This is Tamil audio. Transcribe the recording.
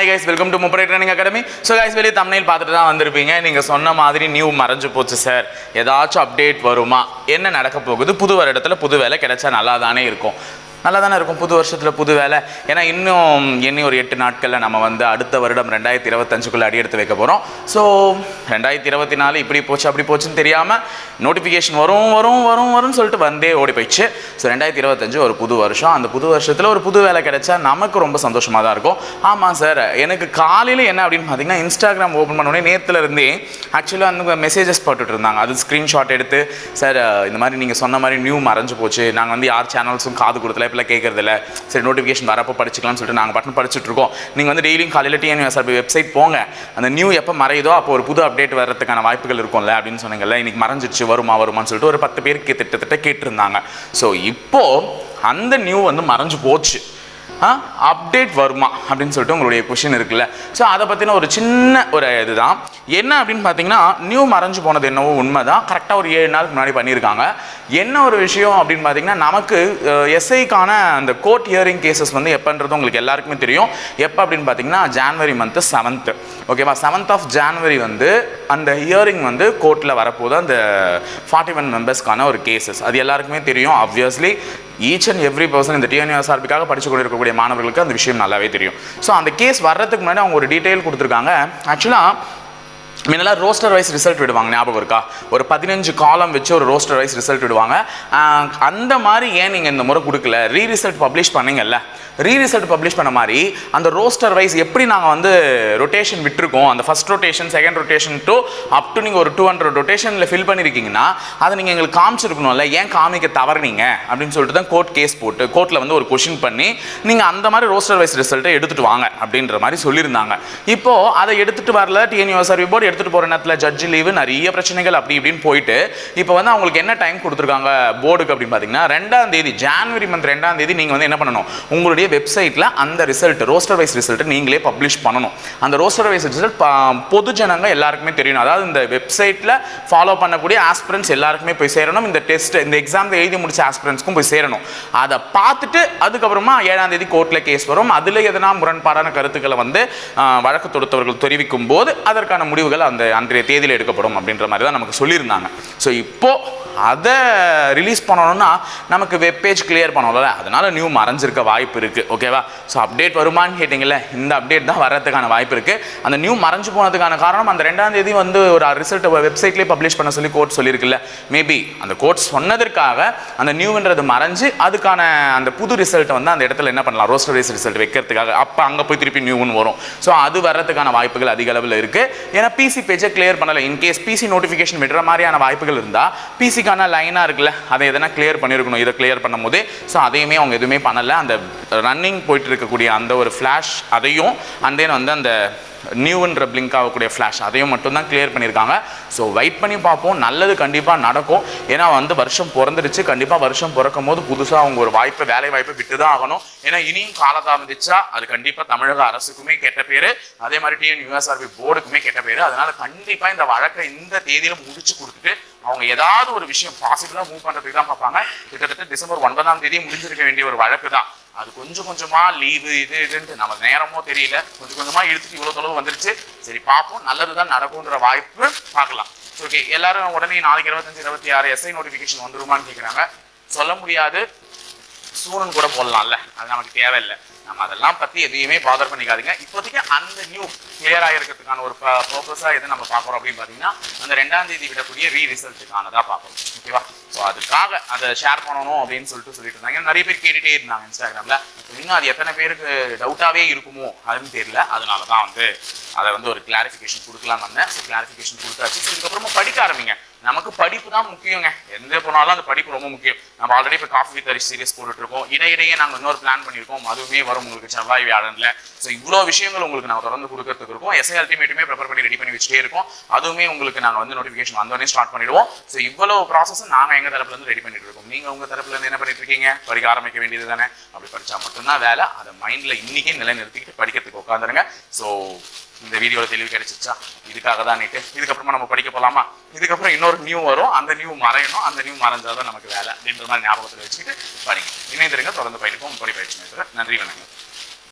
ஹாய் கைஸ் வெல்கம் டு முப்படை ட்ரைனிங் அகாடமி ஸோ கைஸ் வெளியே தமிழில் பார்த்துட்டு தான் வந்திருப்பீங்க. நீங்கள் சொன்ன மாதிரி நியூ மறைஞ்சு போச்சு சார் ஏதாச்சும் அப்டேட் வருமா? என்ன நடக்க போகுது? புது வருடத்தில் புது வேலை கிடைச்சா நல்லா தானே இருக்கும். நல்லா தானே இருக்கும் புது வருஷத்தில் புது வேலை. ஏன்னா இன்னும் இன்னும் ஒரு எட்டு நாட்களில் நம்ம வந்து அடுத்த வருடம் ரெண்டாயிரத்தி இருபத்தஞ்சுக்குள்ளே அடி எடுத்து வைக்க போகிறோம் ஸோ ரெண்டாயிரத்தி இருபத்தி நாலு இப்படி போச்சு அப்படி போச்சுன்னு தெரியாமல் நோட்டிஃபிகேஷன் வரும் வரும் வரும் வரும்னு சொல்லிட்டு வந்தே ஓடி போயிடுச்சு. ஸோ ரெண்டாயிரத்தி இருபத்தஞ்சு ஒரு புது வருஷம். அந்த புது வருஷத்தில் ஒரு புது வேலை கிடைச்சா நமக்கு ரொம்ப சந்தோஷமாக தான் இருக்கும். ஆமாம் சார் எனக்கு காலையில் என்ன அப்படின்னு பார்த்தீங்கன்னா இன்ஸ்டாகிராம் ஓப்பன் பண்ண உடனே இருந்தே ஆக்சுவலாக அந்த மெசேஜஸ் போட்டுட்டு இருந்தாங்க. அது ஸ்க்ரீன்ஷாட் எடுத்து சார் இந்த மாதிரி நீங்கள் சொன்ன மாதிரி நியூ மறைஞ்சு போச்சு. நாங்கள் வந்து யார் சேனல்ஸும் காது கொடுத்துல இப்பெல்லாம் கேட்கறதில்ல சரி நோட்டிஃபிகேஷன் வரப்போ படிச்சுக்கலாம்னு சொல்லிட்டு நாங்கள் பட்டன் படிச்சுட்டு இருக்கோம் நீங்கள் வந்து டெய்லியும் காலையில் டிஎன்யூஎஸ்ஆர்பி வெப்சைட் போங்க. அந்த நியூ எப்போ மறையுதோ அப்போ ஒரு புது அப்டேட் வர்றதுக்கான வாய்ப்புகள் இருக்கும்ல அப்படின்னு சொன்னீங்கல்ல இன்னைக்கு மறைஞ்சிருச்சு வருமா வருமான்னு சொல்லிட்டு ஒரு பத்து பேருக்கு திட்டத்தட்ட கேட்டிருந்தாங்க. ஸோ இப்போ அந்த நியூ வந்து மறைஞ்சு போச்சு. அப்டேட் வருமா அப்படின்னு சொல்லிட்டு உங்களுடைய கொஷின் இருக்குல்ல. ஸோ அதை பற்றின ஒரு சின்ன ஒரு இதுதான். என்ன அப்படின்னு பார்த்தீங்கன்னா நியூ மறைஞ்சு போனது என்னவோ உண்மை தான் கரெக்டாக ஒரு ஏழு நாளுக்கு முன்னாடி பண்ணியிருக்காங்க. என்ன ஒரு விஷயம் அப்படின்னு பார்த்தீங்கன்னா நமக்கு எஸ்ஐக்கான அந்த கோர்ட் ஹியரிங் கேசஸ் வந்து எப்போன்றது உங்களுக்கு எல்லாருக்குமே தெரியும். எப்போ அப்படின்னு பார்த்தீங்கன்னா ஜான்வரி மந்த்து செவன்த்து ஓகேவா செவன்த் ஆஃப் ஜான்வரி வந்து அந்த ஹியரிங் வந்து கோர்ட்டில் வரப்போது அந்த ஃபார்ட்டி ஒன் மெம்பர்ஸ்க்கான ஒரு கேசஸ் அது எல்லாருக்குமே தெரியும் obviously each and every person இந்த டிஎன்யூஎஸ்ஆர்பிக்காக படிச்சு கொண்டு இருக்கக்கூடிய மாணவர்களுக்கு அந்த விஷயம் நல்லாவே தெரியும். ஸோ அந்த கேஸ் வர்றதுக்கு முன்னாடி அவங்க ஒரு டீட்டெயில் கொடுத்துருக்காங்க. ஆக்சுவலாக முன்னெல்லாம் ரோஸ்டர் வைஸ் ரிசல்ட் விடுவாங்க ஞாபகம் இருக்கா? ஒரு பதினஞ்சு காலம் வச்சு ஒரு ரோஸ்டர் வைஸ் ரிசல்ட் விடுவாங்க. அந்த மாதிரி ஏன் நீங்கள் இந்த முறை கொடுக்கல? ரீ ரிசல்ட் பப்ளிஷ் பண்ணீங்கல்ல. ரீ ரிசல்ட் பப்ளிஷ் பண்ண மாதிரி அந்த ரோஸ்டர் வைஸ் எப்படி நாங்கள் வந்து ரொட்டேஷன் விட்டுருக்கோம்? அந்த first rotation second rotation to up to நீங்கள் ஒரு டூ ஹண்ட்ரட் ரொட்டேஷனில் ஃபில் பண்ணியிருக்கீங்கன்னா அதை நீங்கள் எங்களுக்கு காமிச்சிருக்கணும்ல. ஏன் காமிக்க தவறுனீங்க? அப்படின்னு சொல்லிட்டு தான் கோர்ட் கேஸ் போட்டு கோர்ட்டில் வந்து ஒரு கொஷின் பண்ணி நீங்கள் அந்த மாதிரி ரோஸ்டர் வைஸ் ரிசல்ட்டை எடுத்துகிட்டு வாங்க அப்படின்ற மாதிரி சொல்லியிருந்தாங்க. இப்போது அதை எடுத்துகிட்டு வரல டிஎன்யூஎஸ்ஆர்பி போர்டு எடுத்துகிட்டு போகிற நேரத்தில் ஜட்ஜி லீவு நிறைய பிரச்சனைகள் அப்படி இப்படின்னு போயிட்டு இப்போ வந்து அவங்களுக்கு என்ன டைம் கொடுத்துருக்காங்க போர்டுக்கு அப்படின்னு பார்த்தீங்கன்னா ரெண்டாம் தேதி ஜான்வரி மந்த் ரெண்டாம் தேதி நீங்கள் வந்து என்ன பண்ணணும்? உங்களுடைய வெப்சைட்டில் அந்த ரிசல்ட் ரோஸ்டர் வைஸ் ரிசல்ட் நீங்களே பப்ளிஷ் பண்ணணும். அந்த ரோஸ்டர் வைஸ் ரிசல்ட் பொது ஜனங்க எல்லாருக்குமே தெரியணும். அதாவது இந்த வெப்சைட்டில் ஃபாலோ பண்ணக்கூடிய ஆஸ்பிரன்ஸ் எல்லாருக்குமே போய் சேரணும். இந்த டெஸ்ட் இந்த எக்ஸாம் எழுதி முடிச்ச ஆஸ்பிரன்ஸ்க்கும் போய் சேரணும். அதை பார்த்துட்டு அதுக்கப்புறமா ஏழாம் தேதி கோர்ட்டில் கேஸ் வரும். அதில் எதனா முரண்பாடான கருத்துக்களை வந்து வழக்கு தொடுத்தவர்கள் தெரிவிக்கும் போது அதற்கான முடிவுகள் அந்த அன்றைய தேதியில் எடுக்கப்படும் அப்படின்ற மாதிரி தான் நமக்கு சொல்லியிருந்தாங்க. ஸோ இப்போ அதை ரிலீஸ் பண்ணணும்னா நமக்கு வெப் பேஜ் கிளியர் பண்ணணும்ல அதனால் நியூ மறைஞ்சிருக்க வாய்ப்பு இருக்குது ஓகேவா ஸோ அப்டேட் வருமான்னு கேட்டிங்கல்ல இந்த அப்டேட் தான் வர்றதுக்கான வாய்ப்பு இருக்குது அந்த நியூ மறைஞ்சு போனதுக்கான காரணம் அந்த ரெண்டாம் தேதி வந்து ஒரு ரிசல்ட்டை வெப்சைட்லேயே பப்ளிஷ் பண்ண சொல்லி கோர்ட் சொல்லியிருக்குல்ல. மேபி அந்த கோர்ட் சொன்னதற்காக அந்த நியூன்றது மறைஞ்சு அதுக்கான அந்த புது ரிசல்ட்டை வந்து அந்த இடத்துல என்ன பண்ணலாம் ரோஸ்டர் ரைஸ் ரிசல்ட் வைக்கிறதுக்காக அப்போ அங்கே போய் திருப்பி நியூன்னு வரும். ஸோ அது வர்றதுக்கான வாய்ப்புகள் அதிக அளவில் இருக்குது ஏன்னா பிசி பேஜை கிளியர் பண்ணலை. இன்கேஸ் பிசி நோட்டிஃபிகேஷன் விடுற மாதிரியான வாய்ப்புகள் இருந்தால் பிசிக்கான லைனாக இருக்குல்ல அதை எதனா கிளியர் பண்ணியிருக்கணும் இதை கிளியர் பண்ணும்போது ஸோ அதையுமே அவங்க எதுவுமே பண்ணலை. அந்த ரன்னிங் போயிட்டு இருக்கக்கூடிய அந்த ஒரு ஃப்ளாஷ் அதையும் அண்ட் தென் வந்து அந்த நியூன்ற பிளிங்க் ஆகக்கூடிய ஃப்ளாஷ் அதையும் மட்டும்தான் கிளியர் பண்ணியிருக்காங்க. ஸோ வெயிட் பண்ணி பார்ப்போம். நல்லது கண்டிப்பாக நடக்கும். ஏன்னா வந்து வருஷம் பிறந்துடுச்சு. கண்டிப்பாக வருஷம் பிறக்கும் போது புதுசாக அவங்க ஒரு வாய்ப்பை வேலை வாய்ப்பை விட்டு தான் ஆகணும். ஏன்னா இனியும் காலதாமதிச்சா அது கண்டிப்பாக தமிழக அரசுக்குமே கெட்ட பேர். அதே மாதிரி டிஎன் யூஎஸ்ஆர்பி போர்டுக்குமே கெட்ட பேர். அதனால கண்டிப்பாக இந்த வழக்கை இந்த தேதியில முடிச்சு கொடுத்துட்டு அவங்க ஏதாவது ஒரு விஷயம் பாசிபிளாக மூவ் பண்ணுறதுக்கு தான் பார்ப்பாங்க. கிட்டத்தட்ட டிசம்பர் ஒன்பதாம் தேதி முடிஞ்சிருக்க வேண்டிய ஒரு வழக்கு தான் அது கொஞ்சம் கொஞ்சமா லீவு இது இதுன்ட்டு நம்ம நேரமோ தெரியல. கொஞ்சம் கொஞ்சமா இழுத்துட்டு இவ்வளவு தொலைவு வந்துருச்சு. சரி பார்ப்போம். நல்லதுதான் நடக்கும்ன்ற வாய்ப்பு பார்க்கலாம். ஓகே எல்லாரும் உடனே நாளைக்கு இருபத்தஞ்சு இருபத்தி ஆறு எஸ்ஐ நோட்டிஃபிகேஷன் வந்துருமான்னு கேட்குறாங்க சொல்ல முடியாது. சூரன் கூட போடலாம்ல. அது நமக்கு தேவையில்லை. நம்ம அதெல்லாம் பத்தி எதையுமே பாதர் பண்ணிக்காதீங்க. இப்போதைக்கு அந்த நியூ கிளியர் ஆகிருக்கிறதுக்கான ஒரு பர்பஸாக எது நம்ம பார்க்குறோம் அப்படின்னு பார்த்தீங்கன்னா அந்த ரெண்டாம் தேதி விடக்கூடிய ரீ ரிசல்ட்டுக்கானதாக பார்ப்போம் ஓகேவா ஸோ அதுக்காக அதை ஷேர் பண்ணணும் அப்படின்னு சொல்லிட்டு சொல்லிட்டு இருந்தாங்க. நிறைய பேர் கேட்டுட்டே இருந்தாங்க இன்ஸ்டாகிராமில் இன்னும் அது எத்தனை பேருக்கு டவுட்டாகவே இருக்குமோ அதுன்னு தெரியல. அதனால தான் வந்து அதை வந்து ஒரு கிளாரிஃபிகேஷன் கொடுக்கலாம்னு வந்தேன். ஸோ கிளாரிஃபிகேஷன் கொடுத்தாச்சு. இதுக்கப்புறமா படிக்க ஆரம்பிங்க. நமக்கு படிப்பு தான் முக்கியங்க. எந்த போனாலும் அந்த படிப்பு ரொம்ப முக்கியம். நம்ம ஆல்ரெடி இப்போ காஃபி வித் அரிசி சீரியஸ் போட்டுட்டு இருக்கோம் இடையிடையே நாங்கள் இன்னொரு பிளான் பண்ணியிருக்கோம். அதுவுமே வரும் உங்களுக்கு செவ்வாய் வியாழனில். ஸோ இவ்வளோ விஷயங்கள் உங்களுக்கு நாங்கள் தொடர்ந்து கொடுக்கறதுக்கு இருக்கும். எஸ்ஐ அல்டிமேட்டுமே ப்ரிப்பேர் பண்ணி ரெடி பண்ணி வச்சுட்டே இருக்கோம். அதுவுமே உங்களுக்கு நாங்கள் வந்து நோட்டிஃபிகேஷன் வந்தோடனே ஸ்டார்ட் பண்ணிடுவோம். ஸோ இவ்வளோ ப்ராசஸும் நாங்கள் எங்கள் தரப்புலேருந்து ரெடி பண்ணிட்டு இருக்கோம். நீங்கள் உங்கள் தரப்புலேருந்து என்ன பண்ணிட்டு இருக்கீங்க? படிக்க ஆரம்பிக்க வேண்டியது தானே? அப்படி படித்தா மட்டும்தான் வேலை. அதை மைண்டில் இன்றைக்கே நிலைநிறுத்திக்கிட்டு படிக்கிறதுக்கு உட்காந்துருங்க ஸோ இந்த வீடியோவில் தெளிவு கிடைச்சிச்சா இதுக்காக தான் நீட்டு இதுக்கப்புறமா நம்ம படிக்க போகலாமா இதுக்கப்புறம் இன்னொரு நியூ வரும். அந்த நியூ மறையணும். அந்த நியூ மறைஞ்சால் தான் நமக்கு வேலை அப்படின்ற மாதிரி ஞாபகத்தில் வச்சுக்கிட்டு படிங்க. இணைந்திருங்க. தொடர்ந்து பயணிப்போம். படி பயிற்சி நன்றி வணக்கம்.